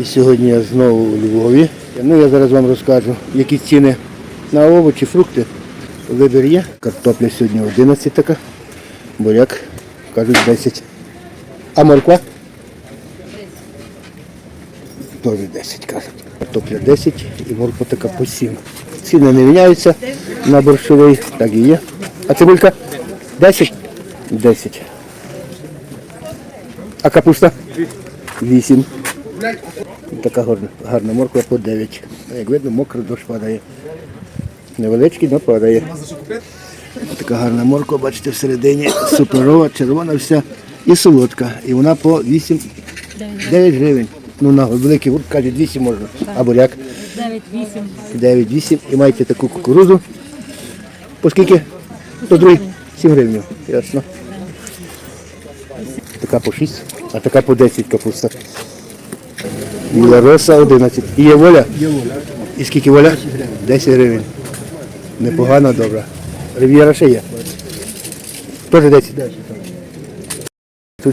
І сьогодні я знову у Львові. Ну, я зараз вам розкажу, які ціни на овочі, фрукти. Вибір є. Картопля сьогодні 11 така, буряк, кажуть, 10. А морква? Теж 10 кажуть. Картопля 10 і морква така по 7. Ціни не міняються на борщовий, так і є. А цибулька? 10? 10. А капуста? 8. Така гарна, гарна морква по 9. Як видно, мокро дощ падає. Невеличкий, але падає. Така гарна морква, бачите, всередині суперова, червона вся і солодка. І вона по 8 9 гривень. Ну, на великий гурт каже 200 можна. А буряк 9-8. 9-8. І маєте таку кукурузу. По скільки? По другий 7 гривень. Ясно. Така по 6, а така по 10 капуста. Біла роса 11. І є воля? Є воля. І скільки воля? 10 гривень. Непогано, добре. Рив'єра ще є. Теж 10.